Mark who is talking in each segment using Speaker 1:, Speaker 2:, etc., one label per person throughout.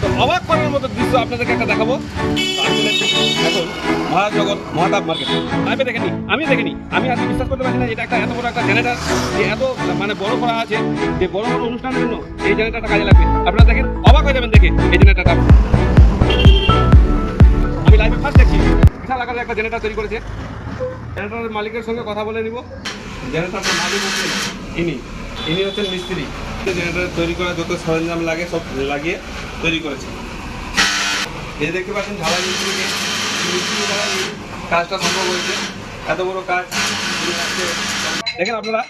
Speaker 1: তো অবাক করার মতো দৃশ্য আপনাদেরকে একটা দেখাবো। মহারাজ মহাতাপ মার্কেট। আমি দেখেনি, আমি দেখিনি, আমি আজকে বিশ্বাস করতে পারছি না এটা একটা এত বড় একটা জেনারেটার যে এত মানে বড় করা আছে, যে বড় বড় অনুষ্ঠানের জন্য এই জেনারেটারটা কাজে লাগবে। আপনারা দেখেন, অবাক হয়ে যাবেন দেখে এই জেনারেটারটা আমি লাইভে ফার্স্ট দেখছি, বিশাল আকারের একটা জেনারেটার তৈরি করেছে। জেনারেটারের মালিকের সঙ্গে কথা বলে নিব। জেনারেটারের মালিক হচ্ছে ইনি। ইনি হচ্ছেন মিস্ত্রি। জেনারেটর তৈরি করা যত সরঞ্জাম লাগে, সব লাগিয়ে তৈরি করেছে। এই দেখতে পাচ্ছেন ঝালাই মিস্ত্রিকে মিস্ত্রি দ্বারা কাজটা সম্ভব হয়েছে। এত বড় কাজ দেখেন আপনারা,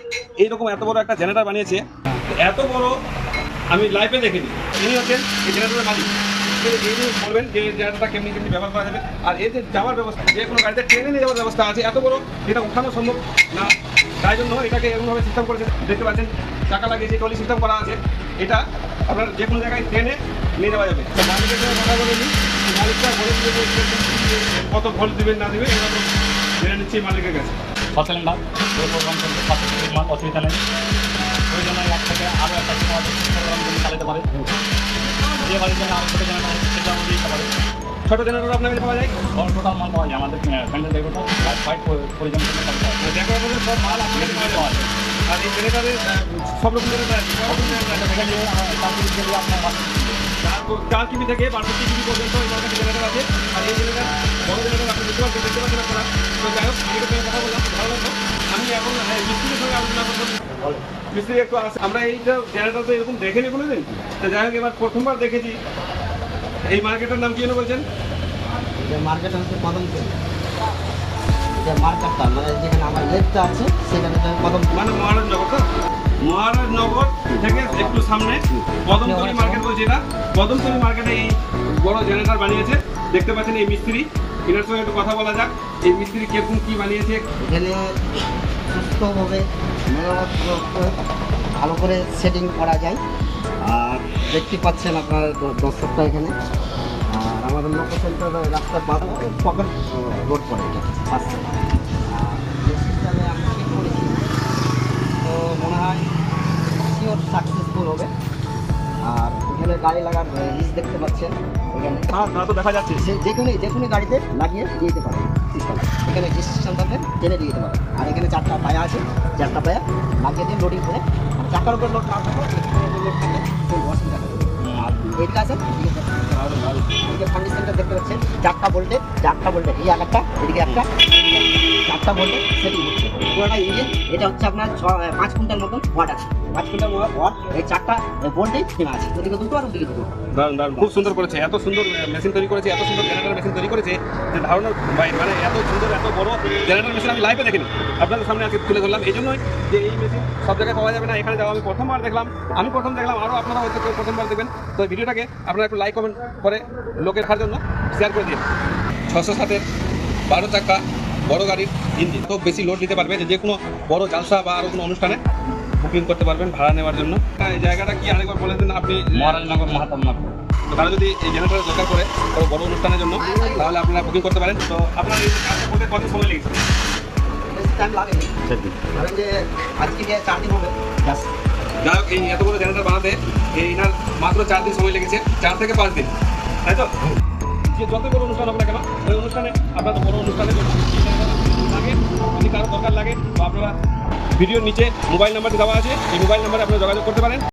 Speaker 1: এইরকম এত বড় একটা জেনারেটর বানিয়েছে। এত বড় আমি লাইফে দেখিনি। ইনি হচ্ছেন এই জেনারেটরের মালিক। বলবেন যে কেমনি কেমনি ব্যবহার করা যাবে। আর যে যাওয়ার ব্যবস্থা, যে কোনো গাড়িতে ট্রেনে নিয়ে যাওয়ার ব্যবস্থা আছে, এত বড় এটা উঠানো সম্ভব না। তাই জন্য এটাকে এরকমভাবে সিস্টেম করেছে। দেখতে পাচ্ছেন চাকা লাগিয়েছে টলি সিস্টেম করা আছে এটা আপনার যে কোনো জায়গায় ট্রেনে নিয়ে যাওয়া যাবে। মালিকের সঙ্গে কথা বলে নিই মালিকটা বলে দিবে কত ভোল্ট দিবেন না এগুলো তো জেনে নিচ্ছি মালিকের কাছে।
Speaker 2: ছয় সিলিন্ডার ওই সাত সিলিন্ডার অসুবিধা নেই। ওই জন্য এক থেকে আরও একটা চালাতে পারে। যে বাড়ির জন্য আরও ছোটো জেনারেটর সেটা আমরা দিতে পারে।
Speaker 1: ছোট জেনারেটর আপনার কাছে পাওয়া যায়?
Speaker 2: টোটাল মাল পাওয়া যায় আমাদের প্যান্ডেল ডেকোটা ফাইট পরিজন
Speaker 1: সব মাল আপনার পাওয়া যায়। সব এই আছে। আর বড় তো যাই হোক কথা বললাম ভালো আমি এখন আহ, মিস্ত্রির সঙ্গে মিস্ত্রি একটু আসে আমরা এইটা জেনারেটর তো এরকম দেখেনি কোনোদিন। তো যাই হোক এবার প্রথমবার দেখেছি। এই মার্কেটের নাম কি বলছেন?
Speaker 3: মার্কেট হচ্ছে যে মার্কেটটা মানে যেখানে আমার লেকটা আছে সেখানে তো কদম
Speaker 1: মানে মহারাজনগর মহারাজনগর থেকে একটু সামনে কদমতলি মার্কেট বলছে এটা। কদমতলি মার্কেটে এই বড় জেনারেটর বানিয়েছে। দেখতে পাচ্ছেন এই মিস্ত্রি। এনার সঙ্গে একটু কথা বলা যাক। এই মিস্ত্রি কীরকম কি বানিয়েছে?
Speaker 3: এখানে সুস্থভাবে ভালো করে সেটিং করা যায়। আর দেখতে পাচ্ছেন আপনার দর্শকটা এখানে। আর আমাদের লোকেশনটা রাস্তার পকেট রোড পড়ে এটা আর গাড়ি লাগার লিস্ট দেখতে পাচ্ছেন এখানে
Speaker 1: হ্যাঁ তা দেখা যাচ্ছে
Speaker 3: যে কোনো যে কোনো গাড়িতে লাগিয়ে দিয়ে দিতে পারে সিস্টেম এখানে যে সিস্টেম থাকবে টেনে দিয়ে দিতে পারে আর এখানে চারটা পায়া আছে চারটা পায়া লাগিয়ে দিয়ে লোডিং করে আর চাকার উপর লোড না থাকলে লোড থাকলে অসুবিধা আর এইটা আছে ফান্ডিশনটা দেখতে পাচ্ছেন চারটা ভোল্টে চারটা ভোল্টে এই এক একটা এদিকে একটা। চারটা ভোল্টে সেটিং হচ্ছে। পুরোটা ইঞ্জিন এটা হচ্ছে আপনার ছ পাঁচ কুইন্টাল মতন ওয়াট আছে। পাঁচ কুইন্টাল ওয়াট এই চারটা ভোল্টেই কেনা আছে। ওদিকে দুটো আর ওদিকে দুটো।
Speaker 1: দারুণ দারুণ। খুব সুন্দর করেছে। এত সুন্দর মেশিন তৈরি করেছে, এত সুন্দর জেনারেটর মেশিন তৈরি করেছে, যে ধারণার বাইরে মানে এত সুন্দর, এত বড় জেনারেটর মেশিন আমি লাইভে দেখিনি। আপনাদের সামনে আজকে তুলে ধরলাম। এই জন্যই যে এই মেশিন সব জায়গায় পাওয়া যাবে না, এখানে যাওয়া আমি প্রথমবার দেখলাম। আমি প্রথম দেখলাম আরও আপনারা হয়তো কেউ প্রথমবার দেখবেন। তো ভিডিওটাকে আপনারা একটু লাইক কমেন্ট করে লোকের খাওয়ার জন্য শেয়ার করে দিন ছশো সাতের বারো চাকা বড় গাড়ির ইঞ্জিন। তো বেশি লোড নিতে পারবে যে যে কোনো বড় জালসা বা আরও কোনো অনুষ্ঠানে বুকিং করতে পারবেন ভাড়া নেওয়ার জন্য। এই জায়গাটা কি আরেকবার বলে দিন আপনি?
Speaker 2: মহারাজনগর মহাত্মা
Speaker 1: তো তারা যদি এই জেনারেটর দরকার করে কোনো বড় অনুষ্ঠানের জন্য তাহলে আপনারা বুকিং করতে পারেন। তো আপনার এই কাজটা করতে কত সময় লেগেছে?
Speaker 3: বেশি টাইম লাগেনি ধরেন যে আজকে গিয়ে চার দিন হবে।
Speaker 1: যাই হোক এই এত বড় জেনারেটর বানাতে এই মাত্র চার দিন সময় লেগেছে। চার থেকে পাঁচ দিন। তাই তো? যে যত বড় অনুষ্ঠান হোক না কেন, ওই অনুষ্ঠানে আপনার বড় অনুষ্ঠানে লাগে, যদি কারও দরকার লাগে তো আপনারা ভিডিওর নিচে মোবাইল নাম্বারটি দেওয়া আছে, এই মোবাইল নাম্বারে আপনারা যোগাযোগ করতে পারেন।